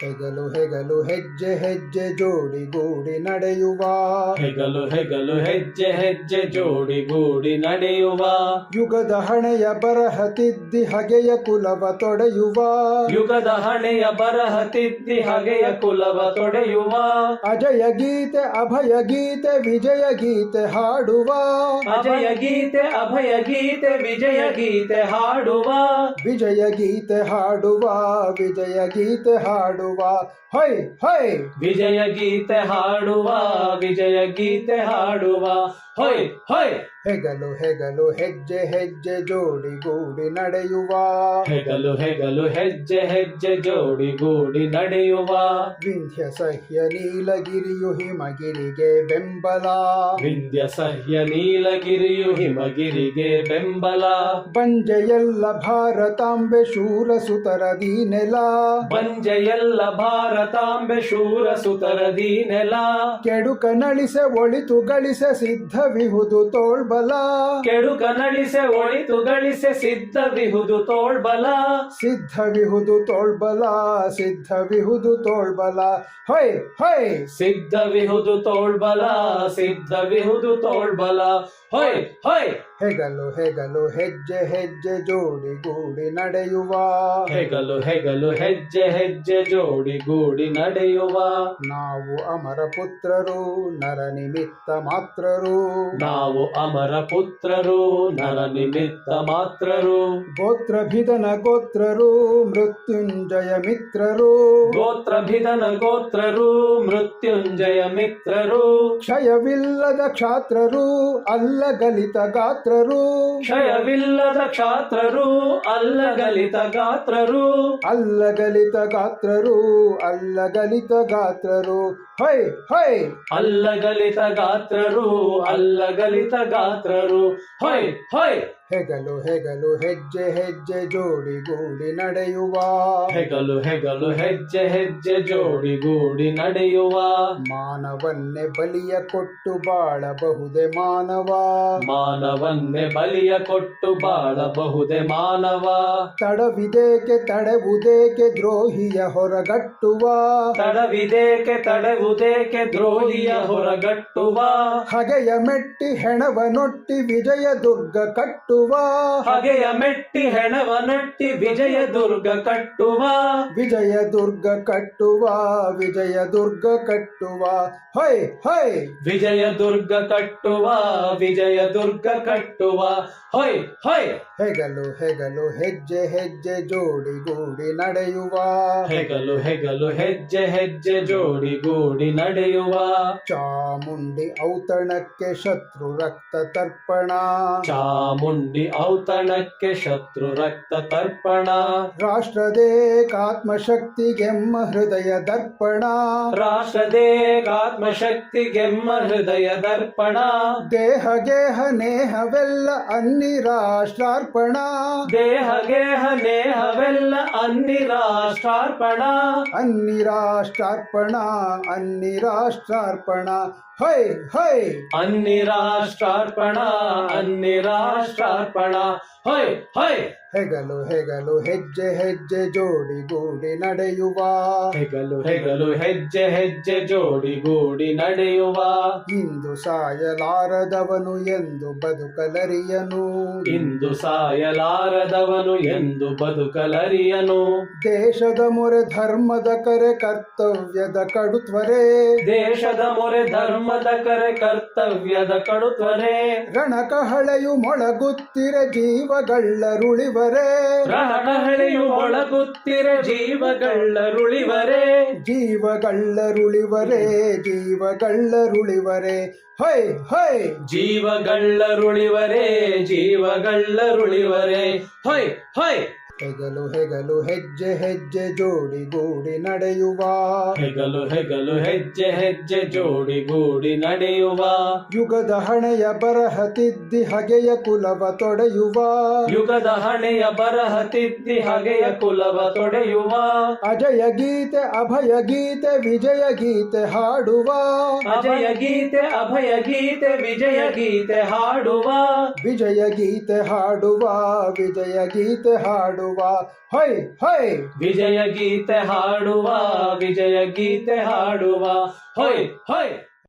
ಹೆಗಲು ಹೆಗಲು ಹೆಜ್ಜೆ ಹೆಜ್ಜೆ ಜೋಡಿಗೂಡಿ ನಡೆಯುವ. ಹೆಗಲು ಹೆಗಲು ಹೆಜ್ಜೆ ಹೆಜ್ಜೆ ಜೋಡಿ ಗೂಡಿ ನಡೆಯುವ. ಯುಗದ ಹಣೆಯ ಬರಹ ತಿದ್ದಿ ಹಗೆಯ ಕುಲವ ತೊಡೆಯುವ. ಯುಗದ ಹಣೆಯ ಬರಹ ತಿದ್ದಿ ಹಗೆಯ ಕುಲವ ತೊಡೆಯುವ. ಅಜಯ ಗೀತೆ ಅಭಯ ಗೀತೆ ವಿಜಯ ಗೀತೆ ಹಾಡುವ. ಅಜಯ ಗೀತೆ ಅಭಯ ಗೀತೆ ವಿಜಯ ಗೀತೆ ಹಾಡುವ. ವಿಜಯ ಗೀತೆ ಹಾಡುವ ವಿಜಯ ಗೀತೆ ಹಾಡುವ. বা ಹೈ ಹೈ. ವಿಜಯ ಗೀತೆ ಹಾಡುವ ವಿಜಯ ಗೀತೆ ಹಾಡುವ. ಹೊಯ್ ಹೊಯ್ ಹೆಗಲು ಹೆಗಲು ಹೆಜ್ಜೆ ಹೆಜ್ಜೆ ಜೋಡಿಗೂಡಿ ನಡೆಯುವ. ಹೆಗಲು ಹೆಗಲು ಹೆಜ್ಜೆ ಹೆಜ್ಜೆ ಜೋಡಿ ಗೂಡಿ ನಡೆಯುವ. ವಿಂಧ್ಯ ಸಹ್ಯ ನೀಲಗಿರಿಯು ಹಿಮಗಿರಿಗೆ ಬೆಂಬಲ. ವಿಂಧ್ಯ ಸಹ್ಯ ನೀಲಗಿರಿಯು ಹಿಮಗಿರಿಗೆ ಬೆಂಬಲ. ಬಂಜೆಯಲ್ಲ ಭಾರತಾಂಬೆ ಶೂರ ಸುತರ ನೆಲ ಬಂಜೆಯಲ್ಲ ಭಾರತಾಂಬೆ ಶೂರ ಸುತರದಿ ನೆಲ ಕೆಡುಕ ನಳಿಸೆ ಒಳಿತು ಗಳಿಸೆ ಸಿದ್ಧವಿಹುದು ತೋಳ್ಬಲ. ಕೆಡುಕ ನಳಿಸೆ ಒಳಿತು ಗಳಿಸೆ ಸಿದ್ಧವಿಹುದು ತೋಳ್ಬಲ. ಸಿದ್ಧವಿಹುದು ತೋಳ್ಬಲ ಸಿದ್ಧವಿಹುದು ತೋಳ್ಬಲ. High high ಸಿದ್ಧವಿಹುದು ತೋಳ್ಬಲ ಸಿದ್ಧವಿಹುದು ತೋಳ್ಬಲ. ಹೊಯ್ ಹೊಯ್. ಹೆಗಲು ಹೆಗಲು ಹೆಜ್ಜೆ ಹೆಜ್ಜೆ ಜೋಡಿ ಗೂಡಿ ನಡೆಯುವ. ಹೆಗಲು ಹೆಗಲು ಹೆಜ್ಜೆ ಹೆಜ್ಜೆ ಜೋಡಿ ಗೂಡಿ ನಡೆಯುವ. ನಾವು ಅಮರ ಪುತ್ರರು ನರ ನಿಮಿತ್ತ ಮಾತ್ರರು. ನಾವು ಅಮರ ಪುತ್ರರು ನರ ನಿಮಿತ್ತ ಮಾತ್ರರು. ಗೋತ್ರಭಿದನ ಗೋತ್ರರು ಮೃತ್ಯುಂಜಯ ಮಿತ್ರರು. ಗೋತ್ರಭಿದನ ಗೋತ್ರರು ಮೃತ್ಯುಂಜಯ ಮಿತ್ರರು. ಕ್ಷಯವಿಲ್ಲದ ಕ್ಷಾತ್ರರು ಅಲ್ಲಗಲಿತ ಗಾತ್ರರು ಕ್ಷಯವಿಲ್ಲದ ಕ್ಷಾತ್ರರು ಅಲ್ಲಗಲಿತ ಗಾತ್ರರು. ಅಲ್ಲಗಲಿತ ಗಾತ್ರರು ಅಲ್ಲಗಲಿತ ಗಾತ್ರರು. ಹೈ ಹೈ. ಅಲ್ಲಗಲಿತ ಗಾತ್ರರು ಅಲ್ಲಗಲಿತ ಗಾತ್ರರು. ಹೈ ಹೊಯ್ ಹೆಗಲು ಹೆಗಲು ಹೆಜ್ಜೆ ಹೆಜ್ಜೆ ಜೋಡಿಗೂಡಿ ನಡೆಯುವ. ಹೆಗಲು ಹೆಗಲು ಹೆಜ್ಜೆ ಹೆಜ್ಜೆ ಜೋಡಿಗೂಡಿ ನಡೆಯುವ. ಮಾನವನ್ನೇ ಬಲಿಯ ಕೊಟ್ಟು ಬಾಳಬಹುದೇ ಮಾನವ. ಮಾನವನ್ನೇ ಬಲಿಯ ಕೊಟ್ಟು ಬಾಳಬಹುದೇ ಮಾನವ. ತಡವಿದೇಕೆ ತಡವುದೇಕೆ ದ್ರೋಹಿಯ ಹೊರಗಟ್ಟುವ. ತಡವಿದೇಕೆ ತಡೆವುದೇಕೆ ದ್ರೋಹಿಯ ಹೊರಗಟ್ಟುವ. ಹಗೆಯ ಮೆಟ್ಟಿ ಹೆಣವ ನೊಟ್ಟಿ ವಿಜಯ ದುರ್ಗ ಕಟ್ಟುವ. ಹಗೆಯ ಮೆಟ್ಟಿ ಹೆಣವ ನಟ್ಟಿ ವಿಜಯ ದುರ್ಗ ಕಟ್ಟುವ. ವಿಜಯ ದುರ್ಗ ಕಟ್ಟುವ ವಿಜಯ ದುರ್ಗ ಕಟ್ಟುವ. High high. ವಿಜಯ ದುರ್ಗ ಕಟ್ಟುವ ವಿಜಯ ದುರ್ಗ ಕಟ್ಟುವ. ಹೊಯ್ ಹೊಯ್ ಹೆಗಲು ಹೆಗಲು ಹೆಜ್ಜೆ ಹೆಜ್ಜೆ ಜೋಡಿಗೂಡಿ ನಡೆಯುವ. ಹೆಗಲು ಹೆಗಲು ಹೆಜ್ಜೆ ಹೆಜ್ಜೆ ಜೋಡಿ ಗೂಡಿ ನಡೆಯುವ. ಚಾಮುಂಡಿ ಔತಣಕ್ಕೆ ಶತ್ರು ರಕ್ತ ತರ್ಪಣ. ಚಾಮುಂಡಿ ಔತಣಕ್ಕೆ ಶತ್ರು ರಕ್ತ ತರ್ಪಣ. ರಾಷ್ಟ್ರದೇಕಾತ್ಮಶಕ್ತಿಗೆಮ್ಮ ಹೃದಯ ದರ್ಪಣ. ರಾಷ್ಟ್ರದೇಕಾತ್ಮಶಕ್ತಿಗೆಮ್ಮ ಹೃದಯ ದರ್ಪಣ. ದೇಹ ಗೇಹ ನೇಹವೆಲ್ಲ ಅನ್ನಿ ರಾಷ್ಟ್ರಾರ್ಪಣ ದೇಹ ಗೇಹ ನೇಹವೆಲ್ಲ ಅನ್ನಿ ರಾಷ್ಟ್ರಾರ್ಪಣ ಅನ್ನಿ ರಾಷ್ಟ್ರಾರ್ಪಣ ಅನ್ನಿ ರಾಷ್ಟ್ರಾರ್ಪಣ ಹೈ ಹೈ ಅನ್ನಿ ರಾಷ್ಟ್ರಾರ್ಪಣ ಅನ್ನಿ ರಾಷ್ಟ್ರಾರ್ಪಣ ಹೊಯ್ ಹೊಯ್ ಹೆಗಲು ಹೆಗಲು ಹೆಜ್ಜೆ ಹೆಜ್ಜೆ ಜೋಡಿಗೂಡಿ ನಡೆಯುವ. ಹೆಗಲು ಹೆಗಲು ಹೆಜ್ಜೆ ಹೆಜ್ಜೆ ಜೋಡಿ ಗೋಡಿ ನಡೆಯುವ. ಇಂದು ಸಾಯಲಾರದವನು ಎಂದು ಬದುಕಲರಿಯನು. ಇಂದು ಸಾಯಲಾರದವನು ಎಂದು ಬದುಕಲರಿಯನು. ದೇಶದ ಮೊರೆ ಧರ್ಮದ ಕರೆ ಕರ್ತವ್ಯದ ಕಡುತ್ವರೆ. ದೇಶದ ಮೊರೆ ಧರ್ಮದ ಕರೆ ಕರ್ತವ್ಯದ ಕಡುತ್ವರೆ. ರಣಕಹಳೆಯು ಮೊಳಗುತ್ತಿರ ಜೀವಗಳ್ಳರುಳಿವರೆ ರಣಹಳೆಯು ಒಳಗುತ್ತಿರ ಜೀವಗಳ್ಳರುಳಿವರೆ? ಜೀವಗಳ್ಳರುಳಿವರೆ ಜೀವಗಳ್ಳರುಳಿವರೆ. ಹೊಯ್ ಹೊಯ್ ಜೀವಗಳ್ಳರುಳಿವರೆ ಜೀವಗಳ್ಳರುಳಿವರೆ. ಹೊಯ್ ಹೊಯ್ ಹೆಗಲು ಹೆಗಲು ಹೆಜ್ಜೆ ಹೆಜ್ಜೆ ಜೋಡಿಗೂಡಿ ನಡೆಯುವ. ಹೆಗಲು ಹೆಗಲು ಹೆಜ್ಜೆ ಹೆಜ್ಜೆ ಜೋಡಿ ಗೂಡಿ ನಡೆಯುವ. ಯುಗದ ಹಣೆಯ ಬರಹ ತಿದ್ದಿ ಹಗೆಯ ಕುಲವ ತೊಡೆಯುವ. ಯುಗದ ಹಣೆಯ ಬರಹ ತಿದ್ದಿ ಹಗೆಯ ಕುಲವ ತೊಡೆಯುವ. ಅಜಯ ಗೀತೆ ಅಭಯ ಗೀತೆ ವಿಜಯ ಗೀತೆ ಹಾಡುವ. ಅಜಯ ಗೀತೆ ಅಭಯ ಗೀತೆ ವಿಜಯ ಗೀತೆ ಹಾಡುವ. ವಿಜಯ ಗೀತೆ ಹಾಡುವ ವಿಜಯ ಗೀತೆ ಹಾಡುವ. ಹಾಡುವ. ಹೊಯ್ ಹೊಯ್ ವಿಜಯ ಗೀತೆ ಹಾಡುವ ವಿಜಯ ಗೀತೆ ಹಾಡುವ. ಹೊಯ್ ಹೊಯ್